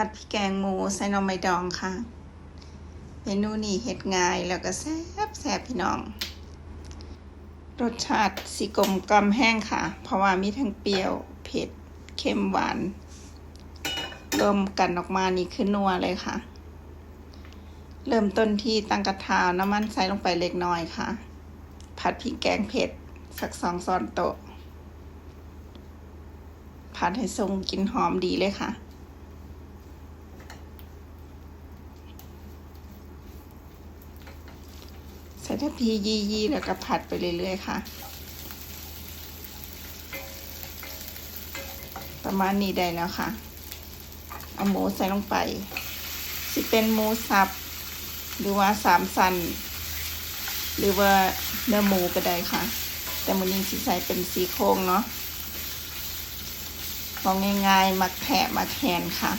ผัดพริกแกงหมูใส่น่อไม้ดองค่ะเมนูนี้เฮ็ดง่ายแล้วก็แซ่บแซ่บพี่น้อง รสชาติสีกลมกลมแห้งค่ะ เพราะว่ามีทั้งเปรี้ยวเผ็ดเค็มหวานรวมกันออกมานี่คือนัวเลยค่ะ เริ่มต้นที่ตั้งกระทะน้ำมันใส่ลงไปเล็กน้อยค่ะ ผัดพริกแกงเผ็ดสักสองช้อนโต๊ะผัดให้ทรงกลิ่นหอมดีเลยค่ะ ใส่ทัพพียี่ยี่แล้วก็ผัดไปเรื่อยๆค่ะ ประมาณนี้ได้แล้วค่ะ เอาหมูใส่ลงไป สิเป็นหมูสับ หรือว่าสามสัน หรือว่าเนื้อหมูก็ได้ค่ะ แต่มันนี้สิใส่เป็นสีโครงเนาะของง่ายๆ มักแผะมักแหนค่ะ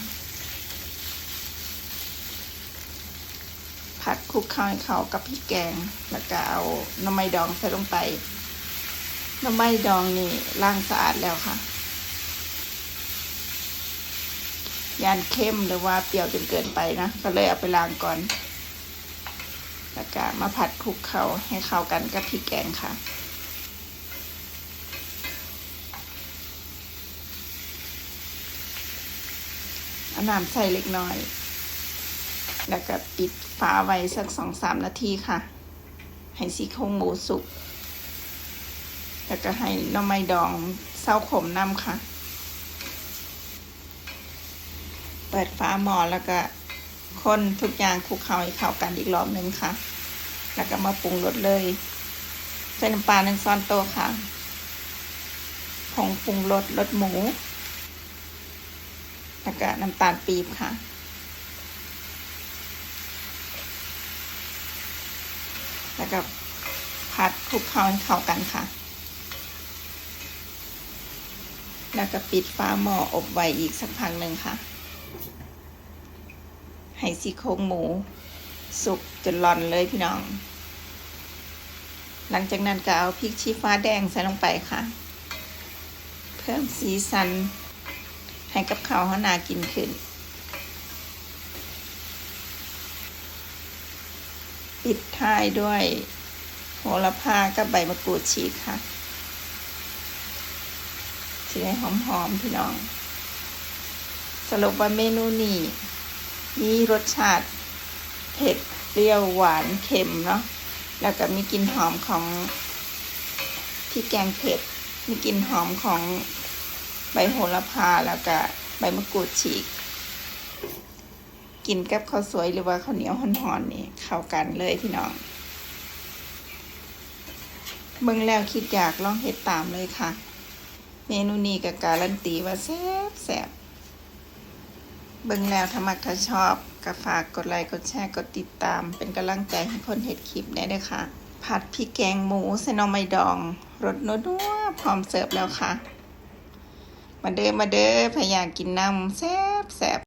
ผัดคลุกเข้าให้เข้ากับพริกแกง แล้วก็เอาน้ำไม้ดองใส่ลงไปน้ำไม้ดองนี่ล้างสะอาดแล้วค่ะยานเข้มหรือว่าเปรี้ยวจนเกินไปนะ ก็เลยเอาไปล้างก่อน แล้วก็มาผัดคลุกเข้าให้เข้ากันกับพริกแกงค่ะเอาน้ำใส่เล็กน้อย แล้วก็ปิดฝาไว้สักสองสามนาทีค่ะ ให้ซี่โครงหมูสุก แล้วก็ให้น้ำไม้ดองเศร้าขมน้ำค่ะ เปิดฝาหม้อแล้วก็คนทุกอย่างคลุกเคล้าให้เข้ากันอีกรอบหนึ่งค่ะ แล้วก็มาปรุงรสเลย ใส่น้ำปลาหนึ่งช้อนโต๊ะค่ะผงปรุงรสรสหมู แล้วก็น้ำตาลปี๊บค่ะ แล้วก็ผัดคลุกเคล้าให้เข้ากันค่ะ แล้วก็ปิดฝาหม้ออบไว้อีกสักพักหนึ่งค่ะ ให้ซี่โครงหมู สุกจนร้อนเลยพี่น้อง หลังจากนั้นก็เอาพริกชี้ฟ้าแดงใส่ลงไปค่ะ เพิ่มสีสันให้กับข้าวเขานากินขึ้น ปิดท้ายด้วยโหระพากับใบมะกรูดฉีกค่ะจะได้หอมๆพี่น้อง สรุปว่าเมนูนี้มีรสชาติเผ็ดเปรี้ยวหวานเค็มเนาะแล้วก็มีกลิ่นหอมของพริกแกงเผ็ด มีกลิ่นหอมของใบโหระพาแล้วก็ใบมะกรูดฉีก กินกับข้าวสวยหรือว่าข้าวเหนียวห่อนๆนี่เข้ากันเลยพี่น้องเบิ่งแล้วคิดอยากลองเฮ็ดตามเลยค่ะ เมนูนี้ก็การันตีว่าแซ่บแซ่บเบิ่งแล้วถ้ามักถ้าชอบก็ฝากกดไลค์กดแชร์กดติดตาม เป็นกำลังใจให้คนเฮ็ดคลิปได้ด้วยค่ะ ผัดพริกแกงหมูใส่นอไม้ดองรสนัวๆพร้อมเสิร์ฟแล้วค่ะ มาเด้อมาเด้อพยายามกินน้ำแซ่บแซ่บ